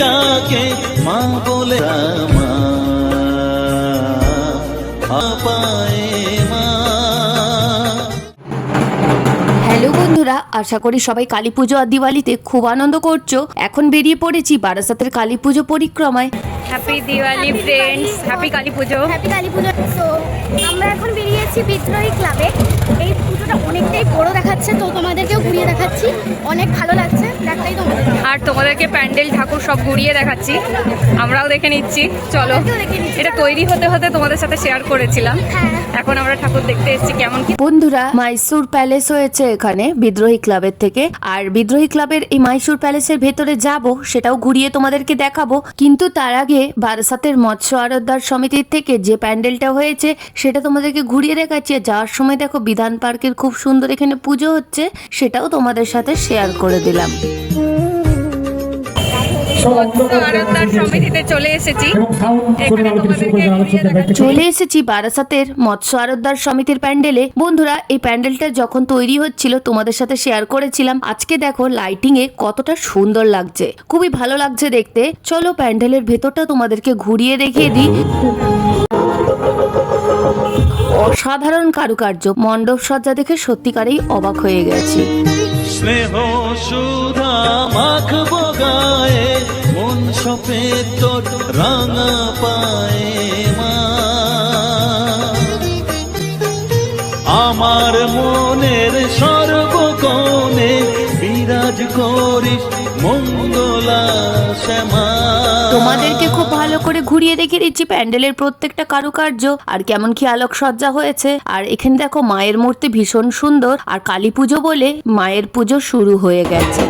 তাকে মা বলে মা। পায়ে হ্যালো বন্ধুরা আশা করি সবাই কালী পুজো আর দিওয়ালিতে খুব আনন্দ করছ। এখন বেরিয়ে পড়েছি বারাসাতের কালী পুজো পরিক্রমায়। Happy Diwali friends happy Kali Puja. Happy Kali পুজো। আমরা এখন বেরিয়েছি বিদ্রোহী ক্লাবে এই পুজোটা অনেকটাই বড় দেখাচ্ছে তো তোমাদেরকেও ঘুরিয়ে দেখাচ্ছি। অনেক ভালো লাগছে দেখাই তোমাদের আর তোমাদেরকে প্যান্ডেল ঠাকুর সব ঘুরিয়ে দেখাচ্ছি। আমরাও দেখে নিচ্ছি চলো। এটা তৈরি হতে হতে তোমাদের সাথে শেয়ার করেছিলাম। হ্যাঁ। এখন আমরা ঠাকুর দেখতে এসেছি কেমন কি বন্ধুরা মাইসুর প্যালেস হয়েছে এখানে বিদ্রোহী ক্লাবের থেকে। আর বিদ্রোহী ক্লাবের এই মাইসুর প্যালেসের ভেতরে যাব সেটাও ঘুরিয়ে তোমাদেরকে দেখাবো। কিন্তু তার আগে বারাসাতের মৎস্য আরোদ্দার সমিতির থেকে যে প্যান্ডেলটা হয়েছে সেটা তোমাদেরকে ঘুরিয়ে দেখাচ্ছি। আর যাওয়ার সময় দেখো বিধান পার্কের খুব সুন্দর এখানে পুজো হচ্ছে সেটাও তোমাদের সাথে শেয়ার করে দিলাম। চলে এসেছি। বারাসাতের মৎস্য আরোদ্দার সমিতির প্যান্ডেলে। বন্ধুরা এই প্যান্ডেলটা যখন তৈরি হচ্ছিল তোমাদের সাথে শেয়ার করেছিলাম। আজকে দেখো লাইটিং এ কতটা সুন্দর লাগছে। খুবই ভালো লাগছে দেখতে। চলো প্যান্ডেলের ভেতরটা তোমাদেরকে ঘুরিয়ে দেখিয়ে দিই। অসাধারণ কারুকার্য, মণ্ডপ সজ্জা দেখে সত্যিকারেই অবাক হয়ে গেছি। স্নেহ সুধা মাখব গায়ে মন সপে তোর রাঙা পায়ে মা। আমার মনের সর্বকোণে বিরাজ করিস শ্যামা তোমাদেরকে খুব ভালো করে ঘুরিয়ে দেখিয়ে দিচ্ছি প্যান্ডেলের প্রত্যেকটা কারুকার্য। আর কেমন কি আলোক সজ্জা হয়েছে। আর এখানে দেখো, মায়ের মূর্তি ভীষণ সুন্দর। আর কালী পুজো বলে মায়ের পুজো শুরু হয়ে গেছে।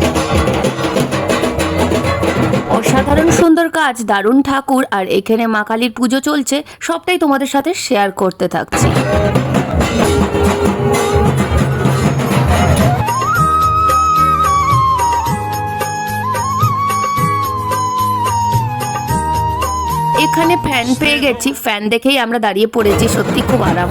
অসাধারণ সুন্দর কাজ, দারুণ ঠাকুর। আর এখানে মা কালীর পুজো চলছে। সবটাই তোমাদের সাথে শেয়ার করতে থাকছি। ফ্যান পেয়ে গেছি। ফ্যান দেখেই আমরা দাঁড়িয়ে পড়েছি সত্যি খুব আরাম।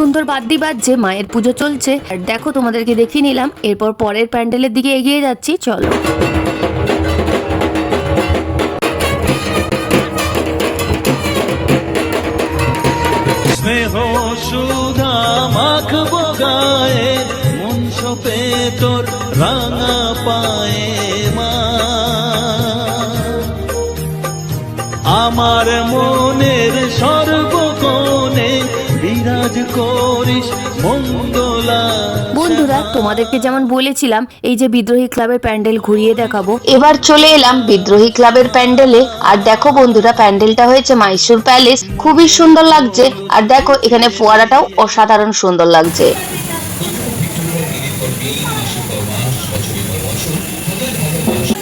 সুন্দর বাদ্যি বাজছে, মায়ের পুজো চলছে। আর দেখো, তোমাদেরকে দেখিয়ে নিলাম। এরপর পরের প্যান্ডেলের দিকে এগিয়ে যাচ্ছি, চলো। সুধা তোর রাঙা পায়ে মা। আমার মনের সর্বকোণে বিরাজ করিস মঙ্গলা বন্ধুরা তোমাদেরকে যেমন বলেছিলাম এই যে বিদ্রোহী ক্লাবের প্যান্ডেল ঘুরিয়ে দেখাবো। এবার চলে এলাম বিদ্রোহী ক্লাবের প্যান্ডেলে। আর দেখো বন্ধুরা প্যান্ডেলটা হয়েছে মাইসুর প্যালেস খুবই সুন্দর লাগছে। আর দেখো এখানে ফোয়ারাটাও অসাধারণ সুন্দর লাগছে।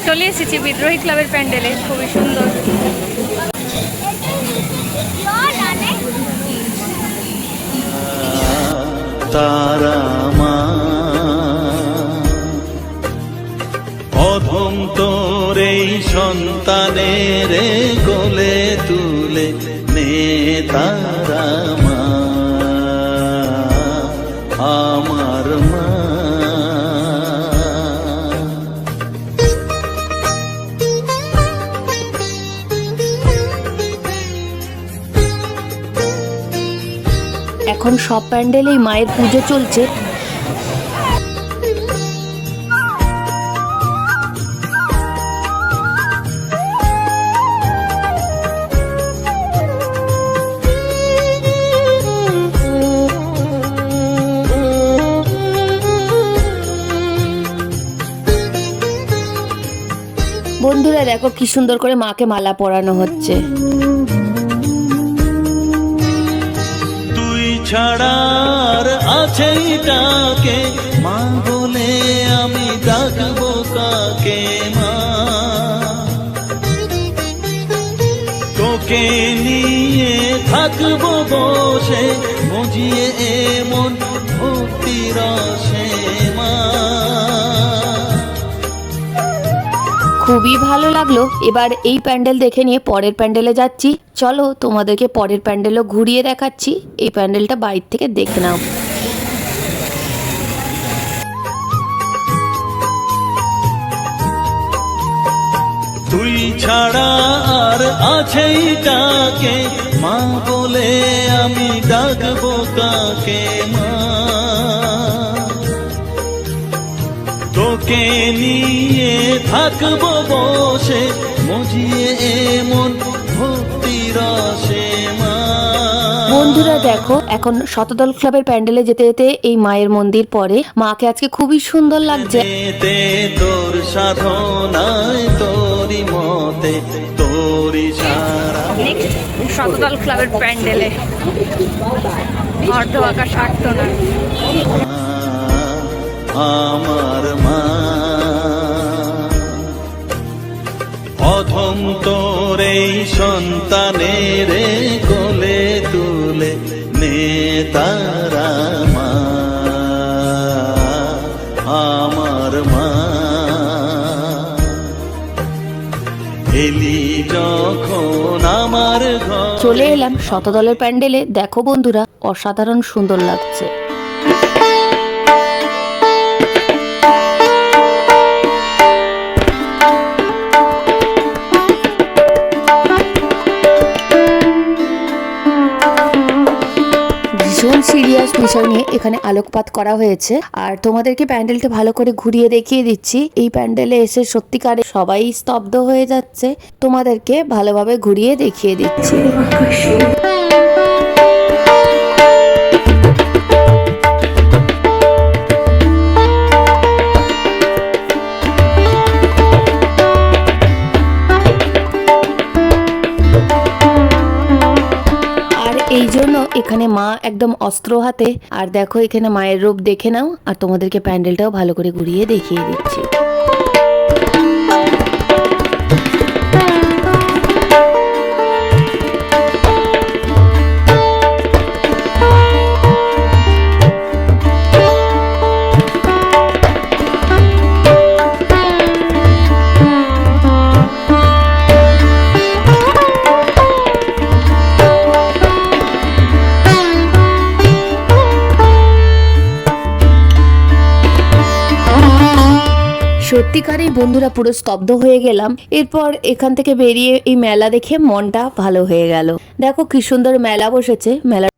চলে এসেছি বিদ্রোহী ক্লাবের প্যান্ডেলে। খুবই সুন্দর। এখন সব প্যান্ডেলেই মায়ের পুজো চলছে। বন্ধুরা, দেখো কি সুন্দর করে মাকে মালা পরানো হচ্ছে। ছাড়ার আছেই তাকে, মা বলে আমি ডাকবো কাকে, মা। তোকে নিয়ে থাকব বসে, মজিয়ে এমন ভক্তি ভালো লাগল? এবার এই প্যান্ডেল দেখে নিয়ে পরের প্যান্ডেলে যাচ্ছি। চলো, তোমাদেরকে পরের প্যান্ডেলও ঘুরিয়ে দেখাচ্ছি। এই প্যান্ডেলটা বাইর থেকে দেখে নাও। তুই ছাড়া আর ডাকে মা বলে আমি ডাকবো কাকে, মা তোকে নিয়ে থাকব বসে? মজিয়ে এমন ভক্তি রসে বন্ধুরা দেখো এখন শতদল ক্লাবের প্যান্ডেলে যেতে যেতে এই মায়ের মন্দির পরে মাকে আজকে খুবই সুন্দর লাগছে। তোর সাধনায় তোরি মতে তোরি সারা শতদল ক্লাবের প্যান্ডেলে। অর্ধ আকাশ আটতনা আমার মা। অধম তোর এই সন্তানের কোলে তুলে নে তারা মা। আমার মা। এলি যখন আমার চলে এলাম শতদলের প্যান্ডেলে। দেখো বন্ধুরা, অসাধারণ সুন্দর লাগছে। বিষয় নিয়ে এখানে আলোকপাত করা হয়েছে। আর তোমাদেরকে প্যান্ডেলটা ভালো করে ঘুরিয়ে দেখিয়ে দিচ্ছি। এই প্যান্ডেলে এসে সত্যিকারে সবাই স্তব্ধ হয়ে যাচ্ছে। তোমাদেরকে ভালোভাবে ঘুরিয়ে দেখিয়ে দিচ্ছি। মা একদম অস্ত্র হাতে। আর দেখো এখানে মায়ের রূপ দেখে নাও, আর তোমাদেরকে প্যান্ডেলটাও ভালো করে ঘুরিয়ে দেখিয়ে দিচ্ছি। সত্যিকারের বন্ধুরা পুরো স্তব্ধ হয়ে গেলাম। এরপর এখান থেকে বেরিয়ে এই মেলা দেখে মনটা ভালো হয়ে গেল। দেখো কি সুন্দর মেলা বসেছে। মেলা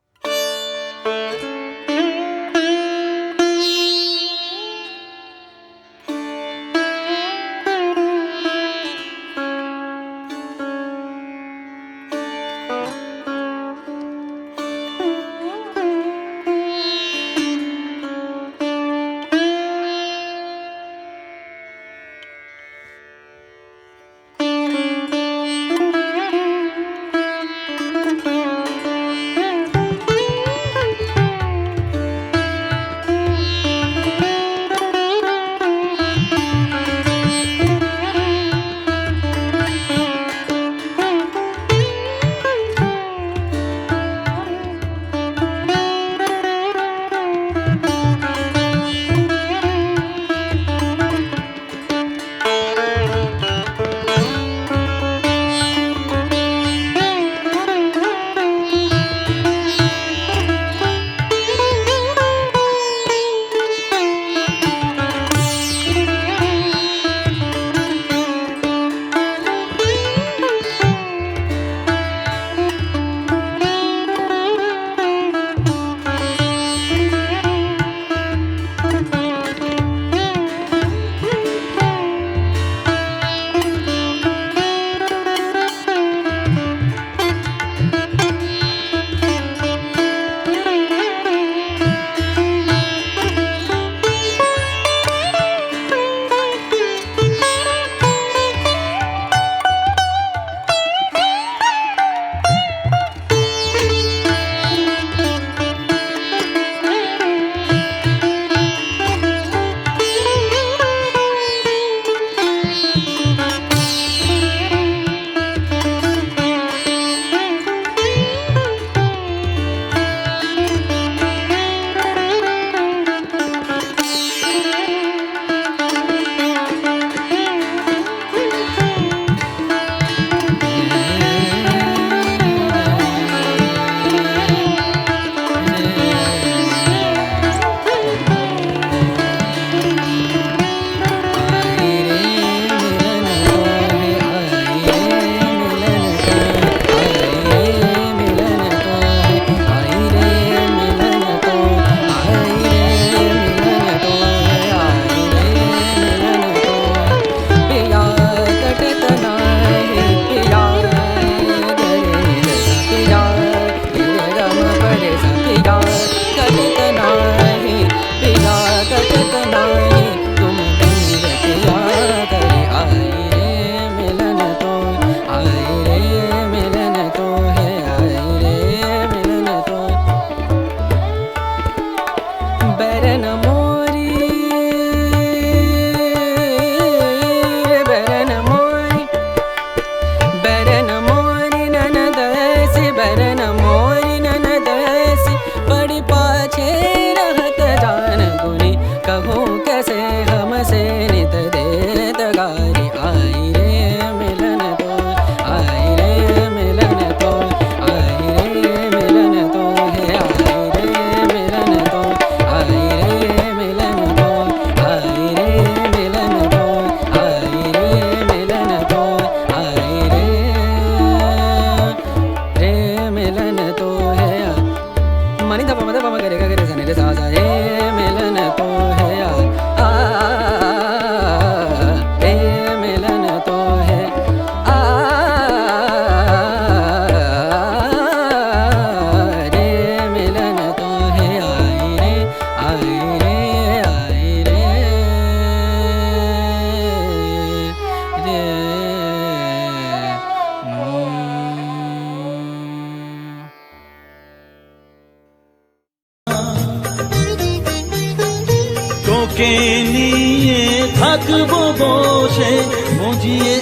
তোকে নিয়ে থাকব বসে? মজিয়ে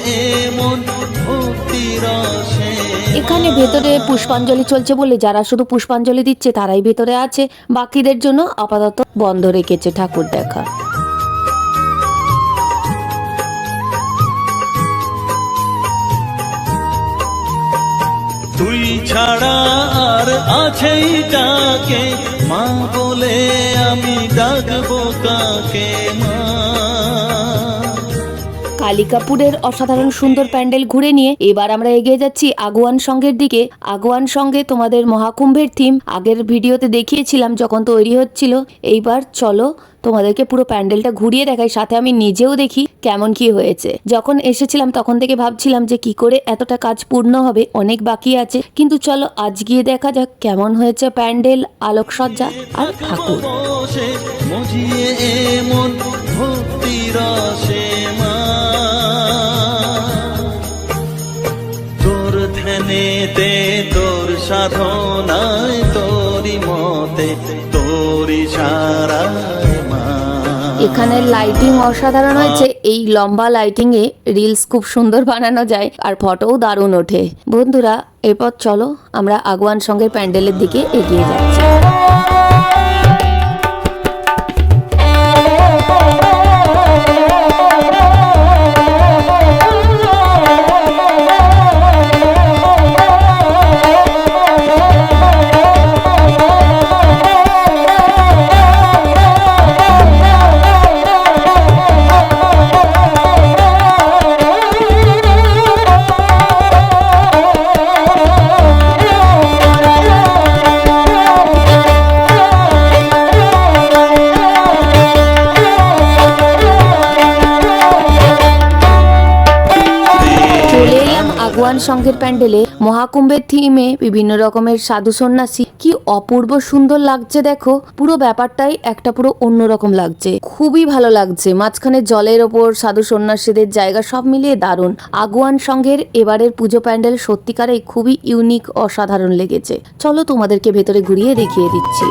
এমন এখানে ভেতরে পুষ্পাঞ্জলি চলছে বলে যারা শুধু পুষ্পাঞ্জলি দিচ্ছে, তারাই ভেতরে আছে। বাকিদের জন্য আপাতত বন্ধ রেখেছে ঠাকুর দেখা। তুই ছাড়া আর আছেই ডাকে মা বলে আমি ডাকবো কাকে? মা কালিকাপুরের অসাধারণ সুন্দর প্যান্ডেল ঘুরে নিয়ে এবার আমরা এগিয়ে যাচ্ছি আগুয়ান সঙ্গের দিকে। আগুয়ান সঙ্গে তোমাদের মহাকুম্ভের থিম আগের ভিডিওতে দেখিয়েছিলাম যখন তৈরি হচ্ছিল। এইবার চলো তোমাদেরকে পুরো প্যান্ডেলটা ঘুরিয়ে দেখাই। সাথে আমি নিজেও দেখি কেমন কি হয়েছে। যখন এসেছিলাম তখন থেকে ভাবছিলাম যে কি করে এতটা কাজ পূর্ণ হবে, অনেক বাকি আছে। কিন্তু চলো আজ গিয়ে দেখা যাক কেমন হয়েছে প্যান্ডেল, আলোকসজ্জা আর ঠাকুর। সাধনায় তোরি মতে তোরি এখানে লাইটিং অসাধারণ হয়েছে। এই লম্বা লাইটিং এ রিলস খুব সুন্দর বানানো যায় আর ফটোও দারুণ ওঠে। বন্ধুরা এরপর চলো আমরা আগুয়ান সঙ্গে প্যান্ডেলের দিকে এগিয়ে যাচ্ছি। সংঘের প্যান্ডেলে মহাকুম্ভের থিমে বিভিন্ন রকমের সাধু সন্ন্যাসী। কি অপূর্ব সুন্দর লাগছে দেখো। পুরো ব্যাপারটাই একটা পুরো অন্যরকম লাগছে। খুবই ভালো লাগছে। মাঝখানে জলের ওপর সাধু সন্ন্যাসীদের জায়গা সব মিলিয়ে দারুণ। আগুয়ান সংঘের এবারের পুজো প্যান্ডেল সত্যিকারেই খুবই ইউনিক অসাধারণ লেগেছে। চলো তোমাদেরকে ভেতরে ঘুরিয়ে দেখিয়ে দিচ্ছি।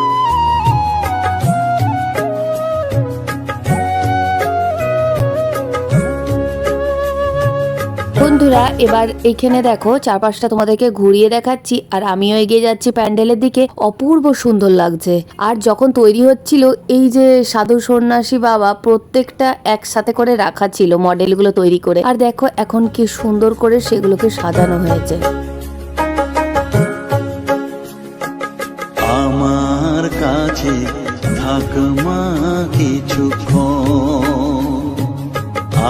বন্ধুরা, এবার এখানে দেখো, চারপাশটা তোমাদেরকে ঘুরিয়ে দেখাচ্ছি, আর আমিও এগিয়ে যাচ্ছি প্যান্ডেলের দিকে। অপূর্ব সুন্দর লাগছে। আর যখন তৈরি হচ্ছিল, এই যে সাধু সন্ন্যাসী বাবা প্রত্যেকটা একসাথে করে রাখা ছিল মডেলগুলো তৈরি করে। আর দেখো, এখন কি সুন্দর করে সেগুলোকে সাজানো হয়েছে। আমার কাছে মা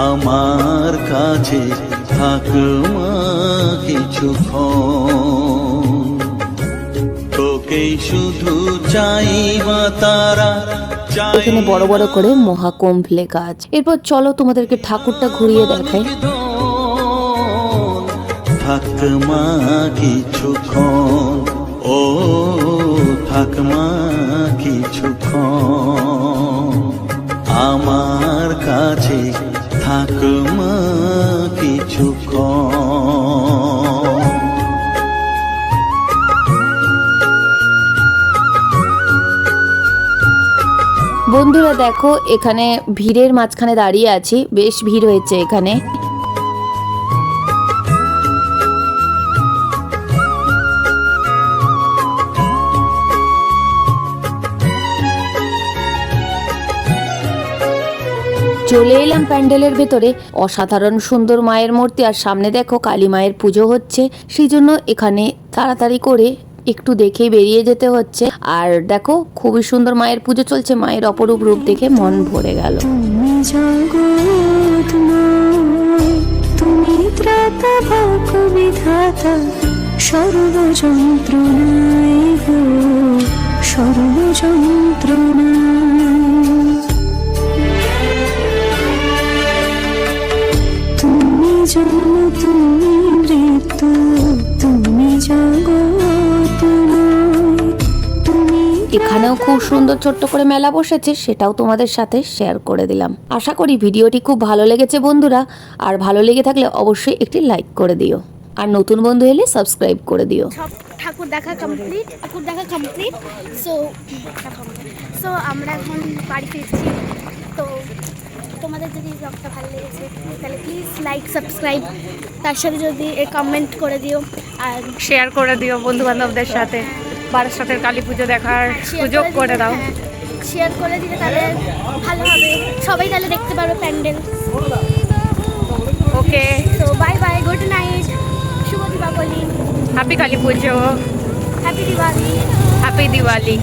আমার কাছে থাক মা কিছুক্ষণ তোকেই শুধু চাই মা তারা এখানে বড় বড় করে মহাকুম্ভ লেখা আছে এরপর চলো তোমাদেরকে ঠাকুরটা ঘুরিয়ে দেখাই। থাক মা কিছুক্ষণ ও থাক মা কিছুক্ষণ আমার কাছে থাক কিছুক্ষণ বন্ধুরা দেখো এখানে ভিড়ের মাঝখানে দাঁড়িয়ে আছি। বেশ ভিড় হয়েছে এখানে। চলে এলাম প্যান্ডেলের ভেতরে। অসাধারণ সুন্দর মায়ের মূর্তি, আর সামনে দেখো কালী মায়ের পুজো হচ্ছে। সেই জন্য এখানে তাড়াতাড়ি করে একটু দেখে বেরিয়ে যেতে হচ্ছে। আর দেখো, খুবই সুন্দর মায়ের পুজো চলছে। মায়ের অপরূপ রূপ দেখে মন ভরে গেল। সর্বযন্ত্রণায় সর্বযন্ত্রণায় এখানেও খুব সুন্দর ছোট্ট করে মেলা বসেছে সেটাও তোমাদের সাথে শেয়ার করে দিলাম। আশা করি ভিডিওটি খুব ভালো লেগেছে বন্ধুরা আর ভালো লেগে থাকলে অবশ্যই একটি লাইক করে দিও। আর নতুন বন্ধু এলে সাবস্ক্রাইব করে দিও। ঠাকুর দেখা কমপ্লিট ঠাকুর দেখা কমপ্লিট সো সো আমরা এখন বাড়ি ফিরছি। তো তোমাদের যদি ব্লগটা ভালো লেগেছে তাহলে প্লিজ লাইক সাবস্ক্রাইব তার সাথে যদি কমেন্ট করে দিও আর শেয়ার করে দিও বন্ধু বান্ধবদের সাথে। বারাসাতের কালী পুজো দেখার সুযোগ করে দাও। শেয়ার করে দিলে তাহলে ভালো হবে। সবাই তাহলে দেখতে পারবে প্যান্ডেল। ওকে তো বাই বাই গুড নাইট শুভ Deepavali. Happy Kali Puja. Happy Diwali happy Diwali